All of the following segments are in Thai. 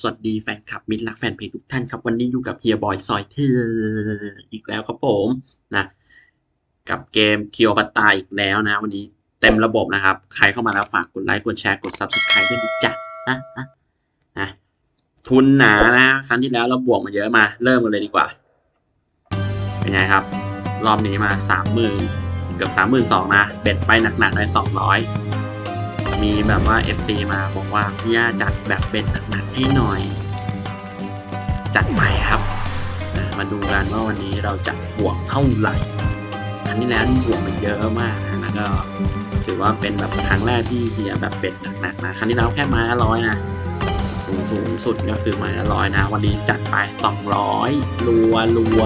สวัสดีแฟนคลับมิตรรักแฟนเพลงทุกท่านครับ วันนี้อยู่กับเฮียบอยซอยเทออีกแล้วครับผมนะ กับเกมเคียวปัตตาอีกแล้วนะ วันนี้เต็มระบบนะครับ ใครเข้ามาแล้วฝากกดไลค์กดแชร์กด subscribe ด้วยดิจ้ะนะนะนะทุนหนานะครั้งที่แล้วเราบวกมาเยอะมา เริ่มกันเลยดีกว่าเป็นไงครับ รอบนี้มาสามหมื่นเกือบสามหมื่นสองนะเบ็ดไปหนักๆเลยสองร้อย มีแบบว่า FC มาบอกว่าพี่ย่าจัดแบบเป็นหนักๆให้หน่อย จัดไปครับ มาดูกันว่าวันนี้เราจะบวกเท่าไหร่ครั้งที่แล้วนี่บวกมันเยอะมากนะแล้วก็ถือว่าเป็นแบบครั้งแรกที่เฮียแบบเป็ดหนักๆนะครั้งที่แล้วแค่ไม้ละร้อยนะสูงสูงสุดก็คือไม้ละร้อยนะ วันนี้จัดไปสองร้อยรัวรัว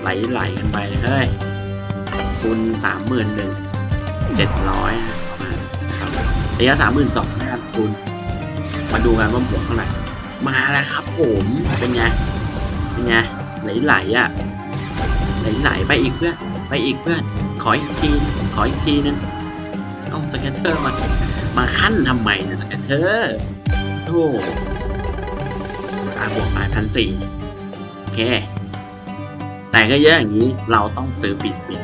ไหลไหลกันไปเฮ้ยทุนสามหมื่นหนึ่งเจ็ดร้อยนะ ระยะสามหมื่นสองนะครับคุณ มาดูกันว่าบวกเท่าไหร่ มาแล้วครับผม เป็นไง เป็นไง ไหลๆอะ ไหลๆไปอีกเพื่อน ไปอีกเพื่อน ขออีกที ขออีกทีนึงเอ้าสแกตเตอร์มา มาขั้นทำไมเนี่ยสแกตเตอร์โอ้อะบวกไปพันสี่โอเค แต่ก็เยอะอย่างนี้ เราต้องซื้อฟีสปิน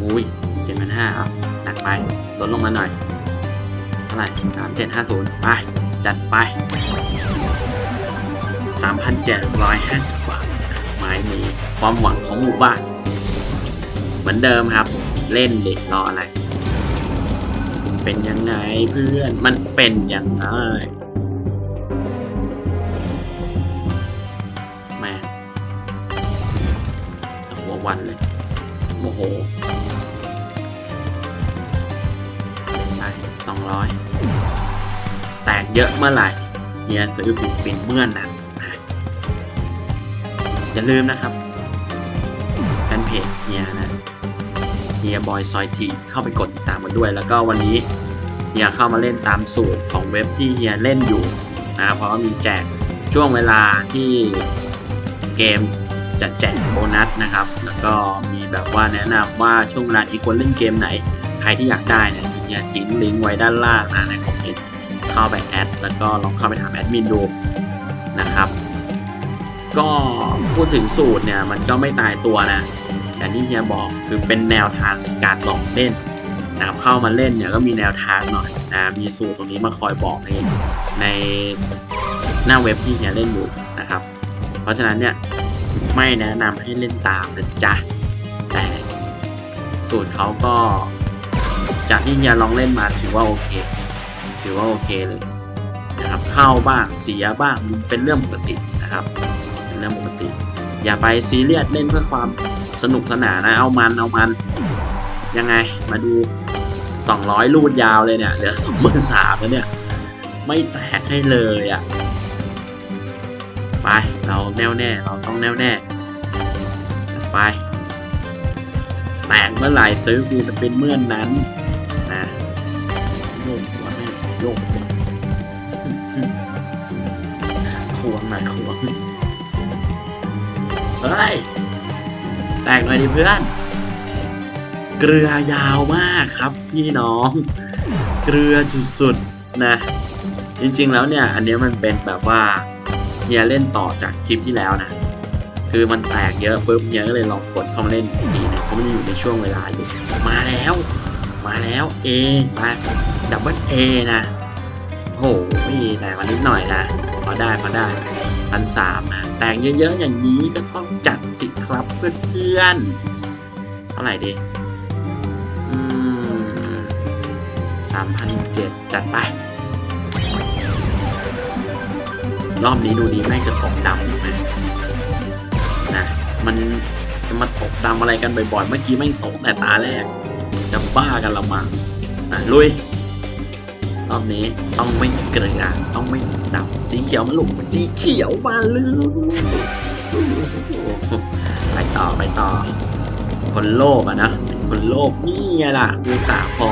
อุ้ยเจ็ดพันห้าหนักไป ลดลงมาหน่อย ไหร่สามเจ็ดห้าศูนย์ไป จัดไปสามพันเจ็ดร้อยห้าสิบบาทไม้นี้ความหวังของหมู่บ้าน เหมือนเดิมครับ เล่นเด็กรออะไร เป็นยังไงเพื่อน มันเป็นยังไงแม่หัววันเลยโมโห สองร้อยแตกเยอะเมื่อไหร่เฮียซื้อปิดปินเมื่อนั้นนะอย่าลืมนะครับแฟนเพจเฮียนะเฮียบอยซอยทีเข้าไปกดติดตามกันด้วย แล้วก็วันนี้เฮียเข้ามาเล่นตามสูตรของเว็บที่เฮียเล่นอยู่นะเพราะว่ามีแจกช่วงเวลาที่เกมจะแจกโบนัสนะครับ แล้วก็มีแบบว่าแนะนำว่าช่วงเวลาที่ควรเล่นเกมไหน ใครที่อยากได้เนี่ย อย่าทิ้งลิงก์ไว้ด้านล่างนะในคอมเมนต์เข้าไปแอดแล้วก็ลองเข้าไปถามแอดมินดูนะครับ ก็พูดถึงสูตรเนี่ยมันก็ไม่ตายตัวนะอย่างที่เฮียบอกคือเป็นแนวทางในการลองเล่นนะครับเข้ามาเล่นเนี่ยก็มีแนวทางหน่อยนะมีสูตรตรงนี้มาคอยบอกในในหน้าเว็บที่เฮียเล่นอยู่นะครับ เพราะฉะนั้นเนี่ยไม่แนะนำให้เล่นตามนะจ๊ะแต่สูตรเขาก็ จากที่เฮียลองเล่นมาถือว่าโอเค ถือว่าโอเคเลยนะครับเข้าบ้างเสียบ้างมันเป็นเรื่องปกตินะครับ เป็นเรื่องปกติ อย่าไปซีเรียสเล่นเพื่อความสนุกสนานนะเอามันเอามัน ยังไงมาดู 200 ลูดยาวเลยเนี่ยเหลือสองหมื่นสามแล้วเนี่ย ไม่แตกให้เลยอะไปเราแน่วแน่เราต้องแน่วแน่ไปแตกเมื่อไหร่ซื้อฟรีจะเป็นเมื่อนนั้น มหัวให้โยกหัวควงหน่อยควงเฮ้ย แตกหน่อยดิเพื่อน เกลือยาวมากครับพี่น้อง เกลือสุดๆนะ จริงๆแล้วเนี่ย อันนี้มันเป็นแบบว่าเฮียเล่นต่อจากคลิปที่แล้วนะคือมันแตกเยอะปุ๊บเฮียก็เลยลองกดเข้ามาเล่นอีกทีนึงเพราะมันอยู่ในช่วงเวลาอยู่ มาแล้ว มาแล้ว A มา ดับเบิลเอนะโหไม่แตกมานิดหน่อยนะพอได้พอได้พันสามนะแตกเยอะๆอย่างนี้ก็ต้องจัดสิครับเพื่อนๆเท่าไหร่ดีอืมสามพันเจ็ดจัดไป รอบนี้ดูดีแม่งจะตกดำนะนะมันจะมาตกดำอะไรกันบ่อยๆ เมื่อกี้แม่งตกแต่ตาแรกจะบ้ากันละมั้งอะลุย รอบนี้ต้องไม่เกลือต้องไม่ดำสีเขียวมาลุกสีเขียวมาเลยไปต่อไปต่อ คนโลภอะนะคนโลภนี่ไงล่ะคือสาพอ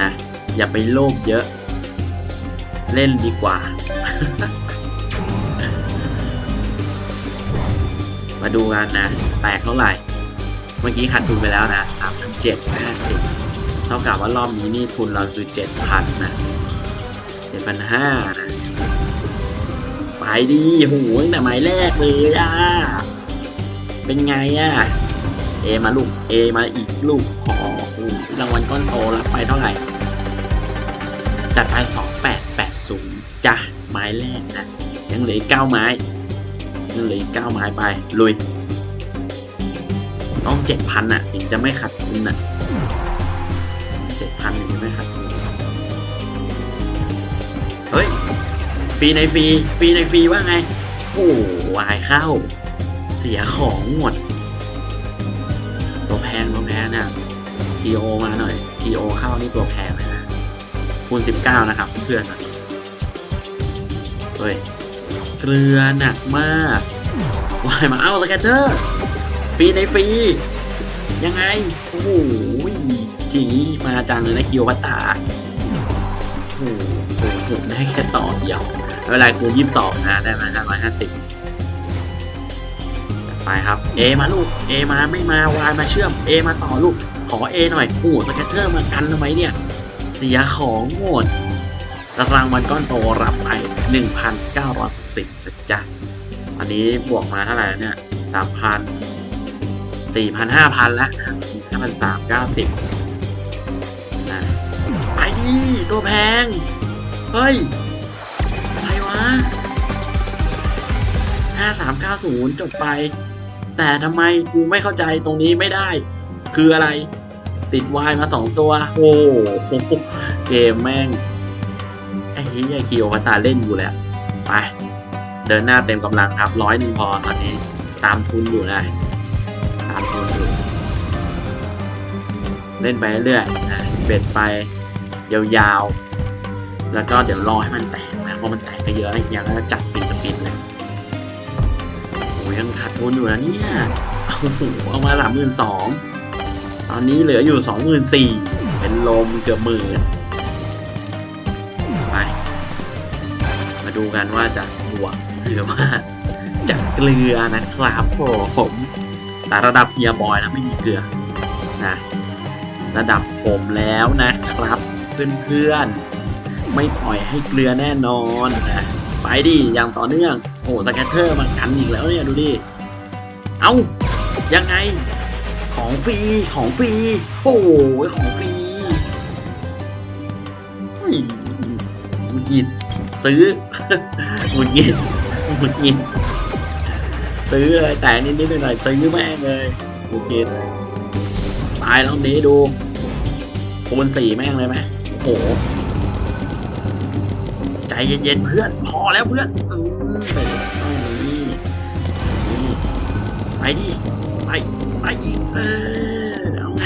นะอย่าไปโลภเยอะ เล่นดีกว่า มาดูกันนะ แตกเท่าไหร่ เมื่อกี้ขาดทุนไปแล้วนะสามพันเจ็ดห้าสิบ เท่ากับว่ารอบนี้นี่ทุนเราคือเจ็ดพันนะเจ็ดพันห้านะไปดีโหตั้งแต่หมายแรกเลยอะ เป็นไงอะ เอมาลูก เอมาอีกลูกขออ้โหรางวัลก้อนโตรับไปเท่าไหร่ จัดไปสองแปดแปดศูนย์จ้ะไม้แรกนะ ยังเหลือเก้าไม้ยังเหลือเก้าไม้ไป ลุย ต้องเจ็ดพันอะถึงจะไม่ขัดทุนอะ เจ็ดพันถึงไม่ขัดทุนเฮ้ยฟรีในฟรีฟรีในฟรีว่าไง โอ้วายเข้า เสียของหมด ตัวแพงตัวแพงเนี่ยทีโอมาหน่อยทีโอเข้านี่ตัวแพงเลยนะคูณ19นะครับ เพื่อนเฮ้ยเกลือหนักมากวายมาเอาสแกตเตอร์ฟรีในฟรียังไง โอ้โห ทีนี้มาจังเลยนะคิวพัตตาโอ้โหผมได้แค่ต่อเดียวเป็นไรคูยี่สิบสองนะ ได้มาห้าร้อยห้าสิบไปครับเอมาลูกเอมาไม่มาวายมาเชื่อมเอมาต่อลูก ขอเอหน่อยโอ้สแกตเตอร์มากันทำไมเนี่ย เสียของหมดรางวัลก้อนโตรับไป1,960นะจ๊ะอันนี้บวกมาเท่าไหร่เนี่ย3,000 4,000 5,000ล้ว5,390 ดิตัวแพง เฮ้ย อะไรวะ 5390 จบไป แต่ทำไมกูไม่เข้าใจตรงนี้ไม่ได้ คืออะไร ติดวายมาสองตัว โอ้โหเกมแม่ง ไอ้เฮียคิวพัตาเล่นอยู่แล้วไป เดินหน้าเต็มกำลังครับร้อยหนึ่งพอตอนนี้ ตามทุนอยู่นะตามทุนอยู่เล่นไปเรื่อยนะเบ็ดไป ยาวๆ แล้วก็เดี๋ยวรอให้มันแตกนะเพราะมันแตกไปเยอะแล้วยังก็จัดฟีสปินเลยโอ้ยยังขาดทุนอยู่นะเนี่ยเอาเอามาสามหมื่นสองตอนนี้เหลืออยู่สองหมื่นสี่เป็นลมเกือบหมื่นไปมาดูกันว่าจะบวกหรือว่าจะเกลือนะครับผมแต่ระดับเฮียบอยนะไม่มีเกลือนะระดับผมแล้วนะครับ เพื่อนๆ ไม่ปล่อยให้เกลือแน่นอนนะไปดิอย่างต่อเนื่อง โอ้สแกตเตอร์มากันอีกแล้วเนี่ยดูดิเอายังไง ของฟรีของฟรีโอ้ยของฟรีหงุดหงิดซื้อหงุดหงิดหงุดหงิดซื้ออะไรแต่นิดๆหน่อยๆซื้อแม่งเลยหงุดหงิดตายแล้วนี้ดูคูณสี่แม่งเลยไหม โห ใจเย็นๆเพื่อน พอแล้วเพื่อนอืมไปเอานี่นี่ไปดิไปไปอีกเออเอาไง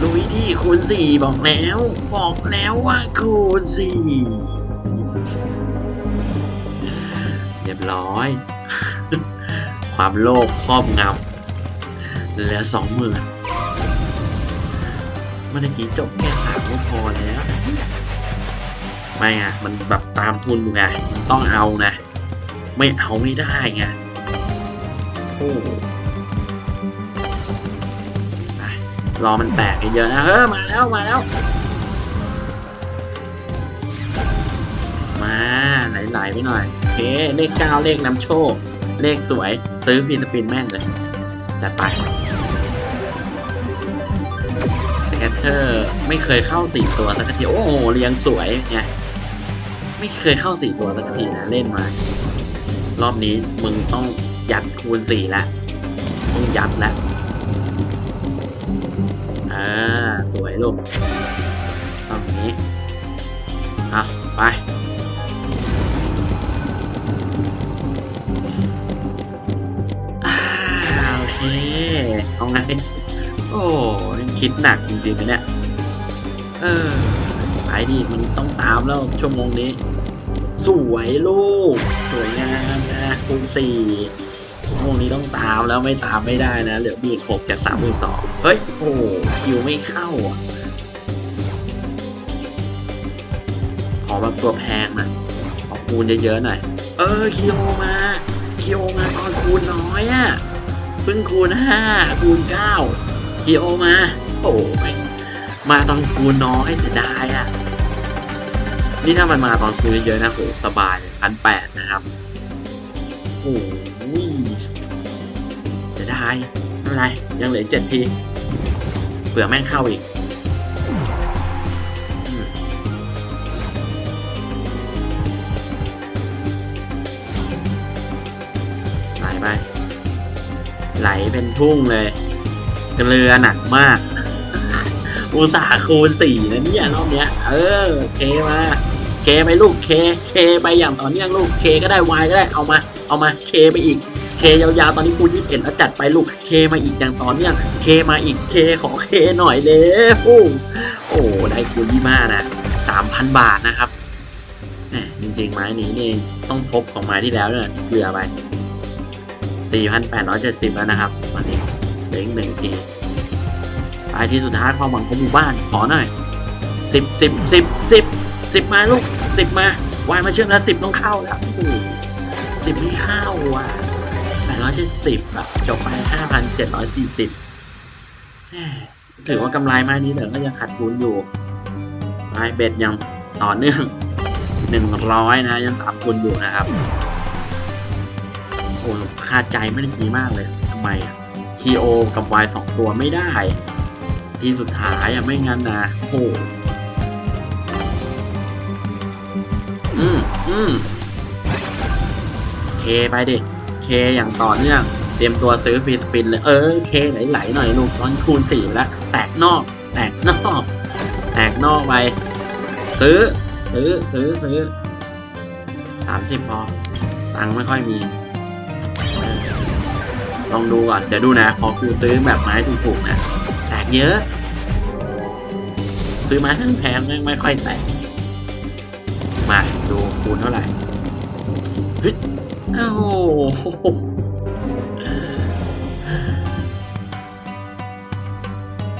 ลุยดิคูณสี่บอกแล้ว บอกแล้วว่าคูณสี่เรียบร้อย ความโลภครอบงำเหลือสองหมื่น เมื่อกี้จบแค่สามก็พอแล้วไม่อะมันแบบตามทุนอยู่ไงมันต้องเอานะ ไม่เอาไม่ได้ไงโอ้รอมันแตกเยอะนะเฮ้ยมาแล้วมาแล้วมาไหลๆไปหน่อยเคเลขเก้าเลขนำโชค เลขสวย ซื้อฟรีสปินแม่งเลยจัดไป แกตเตอร์ไม่เคยเข้าสี่ตัวสักที โอ้โหเรียงสวยไงไม่เคยเข้าสี่ตัวสักทีนะเล่นมา รอบนี้มึงต้องยัดคูณสี่แล้วต้องยัดแล้วอ่าสวยลูกตรงนี้เอาไปโอเค เอาไง โอ้ยคิดหนักจริงๆนะเนี่ย เออไปดิมันต้องตามแล้วชั่วโมงนี้ สวยลูก สวยงามนะคูณสี่ชั่วโมงนี้ต้องตามแล้วไม่ตามไม่ได้นะ เหลือบีหกจากสามหมื่นสองเฮ้ย โอ้คิวไม่เข้าอะ ขอแบบตัวแพงหน่อยขอคูณเยอะๆหน่อย เออคิวมาคิวมาตอนคูณน้อยอะ่ะเพิ่งคูณห้าคูณเก้า คิวมา โอ้ยมาตอนคูน้อยเสียดายอะ่ะ นี่ถ้ามันมาตอนคูเยอะๆนะโหสบายพันแปดนะครับ โอ้ยจะได้ไม่เป็นไร ยังเหลือเจ็ดทีเผื่อแม่งเข้าอีกไหลไป ไหลเป็นทุ่งเลย เกลือหนักมาก อุตสาห์คูณสี่นะเนี่ยรอบเนี้ย เออ เคมา เคไปลูกเค เคไปอย่างต่อเนื่องลูก เคก็ได้ Y ก็ได้ เอามา เอามา เคไปอีก เคยาวๆ ตอนนี้คูยี่สิบเอ็ดแล้วจัดไปลูก เคมาอีกอย่างต่อเนื่อง เคมาอีก เคขอเคหน่อยเลยโอ้โอ้ได้คูยี่ห้านะสามพันบาทนะครับแหมจริงๆไม้นี้นี่ต้องทบของไม้ที่แล้วเนี่ยที่เกลือไปสี่พันแปดร้อยเจ็ดสิบแล้วนะครับวันนี้ ลืออีกหนึ่งทีไปที่สุดท้ายความหวังของหมู่บ้านขอหน่อยสิบสิบสิบสิบสิบมาลูกสิบมาวายมาเชื่อมแล้วสิบต้องเข้าแล้วสิบไม่เข้าว่ะแปดร้อยเจ็ดสิบอะจบไปห้าพันเจ็ดร้อยสี่สิบถือว่ากำไรไม้นี้เดี๋ยวก็ยังขาดทุนอยู่ไม้เบ็ดยังต่อเนื่องหนึ่งร้อยนะยังขาดทุนอยู่นะครับโอ้คาใจไม่ได้ดีมากเลยทำไมอะ TO กับ Y สองตัวไม่ได้ ที่สุดท้ายอะไม่งั้นนะโอ้หอืมอืมเคไปดิเคอย่างต่อเนื่อง เตรียมตัวซื้อฟรีสปินเลย เออเคไหลๆหน่อยลูกตอนคูณสี่ไปแล้วแตกนอก แตกนอก แตกนอกไปซื้อ ซื้อซื้อซื้อสามสิบพอตังค์ไม่ค่อยมี ลองดูก่อน เดี๋ยวดูนะ พอกูซื้อแบบไม้ถูกๆนะแตกเยอะ ซื้อไม้แพงๆแม่งไม่ค่อยแตก มาดูคูณเท่าไหร่ เฮ้ยโอ้โห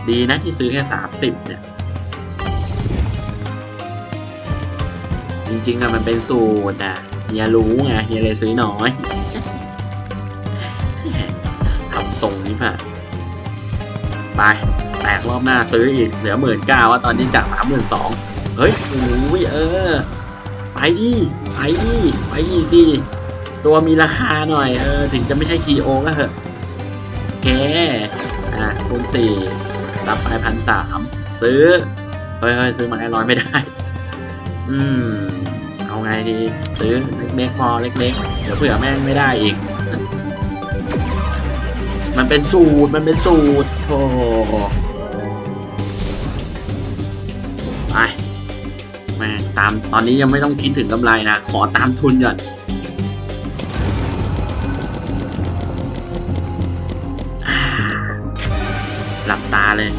ดีนะที่ซื้อแค่สามสิบเนี่ย จริงๆอะมันเป็นสูตรอะเฮียรู้ไงเฮียเลยซื้อน้อย ทำทรงนี้ผ่านไปแตกรอบหน้าซื้ออีกเหลือหมื่นเก้าว่าตอนนี้จากสามหมื่นสองเฮ้ยโอ้ยเออ ไปดิไปดิไปอีกดิตัวมีราคาหน่อยเออถึงจะไม่ใช่คีโอก็เถอะโอเคอะคูณสี่รับไปพันสามซื้อ เฮ้ยเฮ้ยซื้อมาให้ร้อยไม่ได้ อืม เอาไงดี ซื้อเล็กๆพอเล็กๆ เดี๋ยวเผื่อแม่งไม่ได้อีก มันเป็นสูตร มันเป็นสูตรโอ้ไปแม่ตามตอนนี้ยังไม่ต้องคิดถึงกำไรนะ ขอตามทุนก่อนหลับตาเลย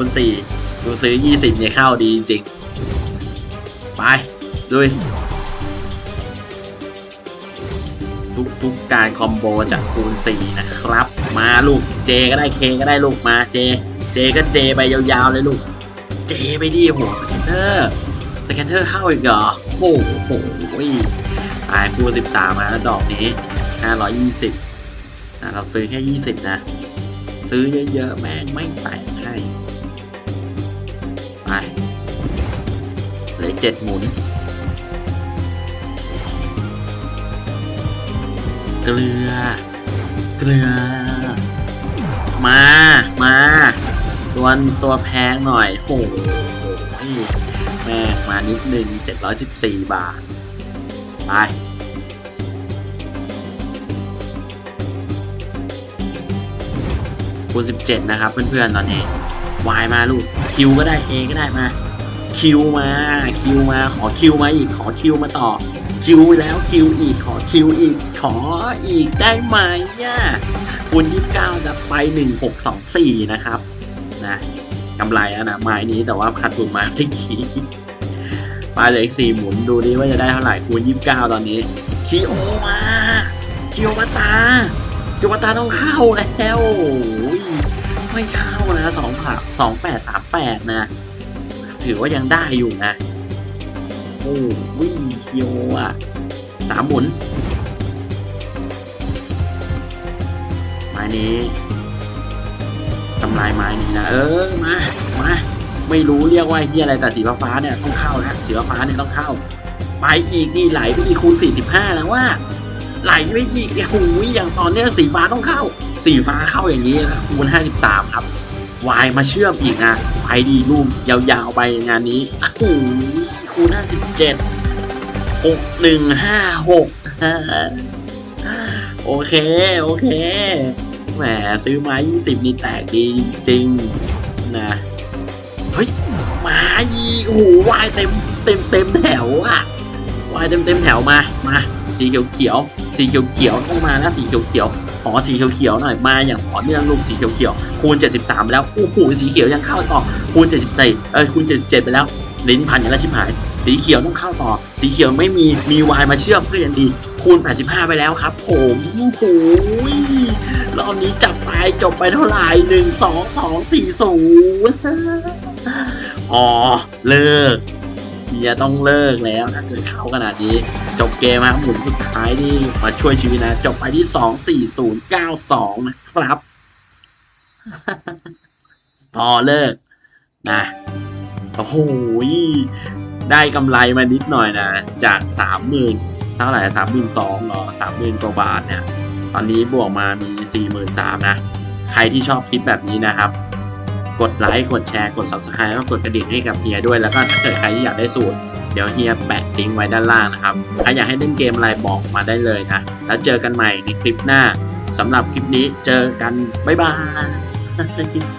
คูณสี่กูซื้อยี่สิบเนี่ยเข้าดีจริง ไปดุยทุกทุกการคอมโบจากคูณสี่นะครับ มาลูกเจก็ได้เคก็ได้ลูกมาเจ เจก็เจไปยาวๆเลยลูก เจไปดิโหสแกนเตอร์สแกนเตอร์เข้าอีกเหรอโอ้โหตายคูณสิบสามมาแล้วดอกนี้ห้าร้อยยี่สิบเราซื้อแค่ยี่สิบนะ ซื้อเยอะๆแม่งไม่แตกให้ 7 หมุน เกลือ เกลือ มา มาตัวตัวแพงหน่อยโอ้โหแม่มานิดนึง 714 บาท ไปคูณ17 นะครับเพื่อนๆตอนนี้วายมาลูกคิวก็ได้เอก็ได้มา Q มา Q มาขอ Q มาอีกขอ Q มาต่อ Q แล้ว Q อีกขอ Q อีกขออีกได้ไหมย่าคูณ29จะไป 1624 นะครับนะกำไรแล้วนะไม้นี้แต่ว่าขาดทุนมาได้กี่ไปเหลยอีก4หมุนดูดิว่าจะได้เท่าไหร่คูณ29 ตอนนี้คีโอมาคีโอมาตาจุวตาต้องเข้าแล้วโอ้ยไม่เข้านะสองผักสองแปดสามแปดนะ ถือว่ายังได้อยู่นะโอ้วิ่งเคียวอะสามหมุนม้นี้ทำลายไม้นี้นะเออมามาไม่รู้เรียกว่าเฮียอะไรแต่สีฟ้าเนี่ยต้องเข้านะสีฟ้าเนี่ยต้องเข้า ไปอีกนี่ไหลไปอีกคูณ45แล้วว่า ไหลไปอีกเนี่ยหูยอย่างตอนเนี้ยสีฟ้าต้องเข้า สีฟ้าเข้าอย่างนี้คูณ53 ครับ วายมาเชื่อมอีกนะไปดีรูมยาวๆไปงานนี้โอ้โหคูณ57 6 1 5 6โอเค โอเคแหมซื้อมา20นี่แตกดีจริงนะ เฮ้ย มาอีโอ้โหวายเต็มเต็มเต็มแถวอะวายเต็มเต็มแถวมา มา สีเขียวเขียว สีเขียวเขียวๆต้องมานะสีเขียวเขียวๆขอสีเขียวเขียวๆหน่อยมาอย่างต่อเนื่องลูกสีเขียวเขียวๆคูณ 73ไปแล้วโอ้โหสีเขียวยังเข้าต่อคูณ74เออคูณ 77 ไปแล้วลิ้นพันอย่างละชิบหาย สีเขียวต้องเข้าต่อ สีเขียวไม่มีมีวายมาเชื่อมก็ยังดี คูณ 85 ไปแล้วครับ ผมโอ้โหรอบนี้จับไปจบไปเท่าไหร่หนึ่งสองสองสี่ศูนย์อ๋อเลิก เฮียต้องเลิกแล้วถ้าเกิดเขาขนาดนี้ จบเกมครับหมุนสุดท้ายที่มาช่วยชีวิตนะ จบไปที่สองสี่ศูนย์เก้าสองนะครับ พอเลิกนะโอ้โหได้กำไรมานิดหน่อยนะ จากสามหมื่นเท่าไหร่สามหมื่นสองหรอสามหมื่นกว่าบาทเนี่ย ตอนนี้บวกมามีสี่หมื่นสามนะ ใครที่ชอบคลิปแบบนี้นะครับ กดไลค์กดแชร์กด subscribe แล้วก็กดกระดิ่งให้กับเฮียด้วยแล้วก็ถ้าเกิดใครที่อยากได้สูตรเดี๋ยวเฮียแปะลิงก์ไว้ด้านล่างนะครับใครอยากให้เล่นเกมอะไรบอกมาได้เลยนะ แล้วเจอกันใหม่ในคลิปหน้าสำหรับคลิปนี้เจอกันบ๊ายบาย